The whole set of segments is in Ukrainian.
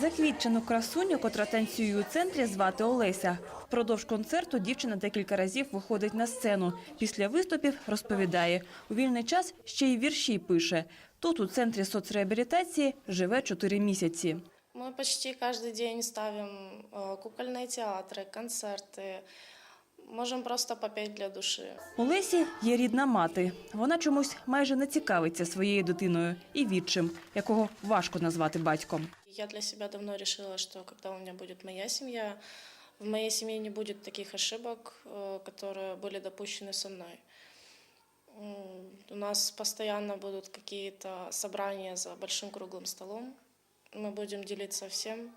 Заквітчену красуню, котра танцює у центрі, звати Олеся. Впродовж концерту дівчина декілька разів виходить на сцену. Після виступів розповідає, у вільний час ще й вірші пише. Тут, у центрі соцреабілітації, живе чотири місяці. Мы почти каждый день ставим э, кукольные театры, концерты. Можем просто попеть для души. У Лесі є рідна мати. Вона чомусь майже не цікавиться своєю дитиною і відчим, якого важко назвати батьком. Я для себя давно решила, что когда у меня будет моя семья, в моей семье не будет таких ошибок, э, которые были допущены со мной. М, У нас постоянно будут какие-то собрания за большим круглым столом. Мы будем делиться всем.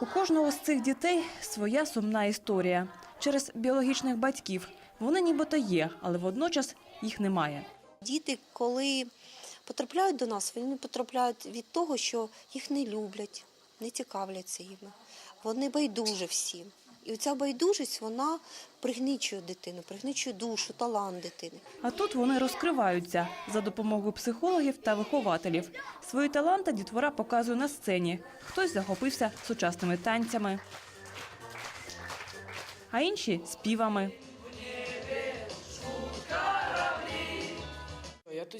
У кожного з цих дітей своя сумна історія. Через біологічних батьків. Вони нібито є, але водночас їх немає. Діти, коли потрапляють до нас, вони потрапляють від того, що їх не люблять, не цікавляться їми. Вони байдужі всім. І оця байдужість вона пригнічує дитину, пригнічує душу, талант дитини. А тут вони розкриваються за допомогою психологів та вихователів. Свої таланти дітвора показує на сцені. Хтось захопився сучасними танцями, а інші співами.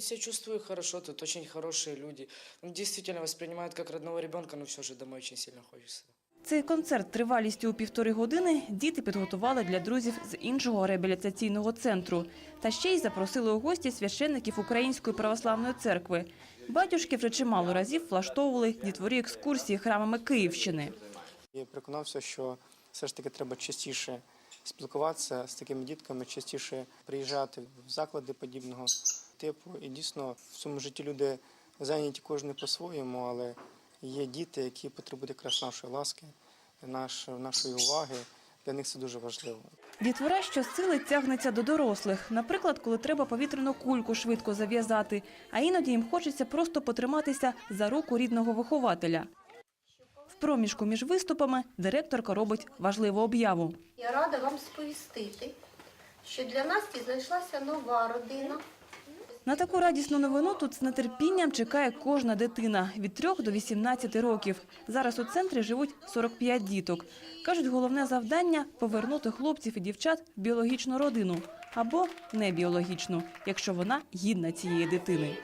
Себя чувствую хорошо, тут очень хорошие люди. Ну, действительно воспринимают как родного ребенка, но все же домой очень сильно хочется. Цей концерт тривалістю у півтори години діти підготували для друзів з іншого реабілітаційного центру. Та ще й запросили у гості священників Української православної церкви. Батюшки вже чимало разів влаштовували дітворі екскурсії храмами Київщини. Я переконався, що все ж таки треба частіше спілкуватися з такими дітками, частіше приїжджати в заклади подібного типу. І дійсно в цьому житті люди зайняті кожен по-своєму, але є діти, які потребують якраз нашої ласки, наш, нашої уваги. Для них це дуже важливо. Дітвора щосили тягнеться до дорослих. Наприклад, коли треба повітряну кульку швидко зав'язати, а іноді їм хочеться просто потриматися за руку рідного вихователя. В проміжку між виступами директорка робить важливу об'яву. Я рада вам сповістити, що для Насті знайшлася нова родина. На таку радісну новину тут з нетерпінням чекає кожна дитина від 3 до 18 років. Зараз у центрі живуть 45 діток. Кажуть, головне завдання – повернути хлопців і дівчат в біологічну родину або небіологічну, якщо вона гідна цієї дитини.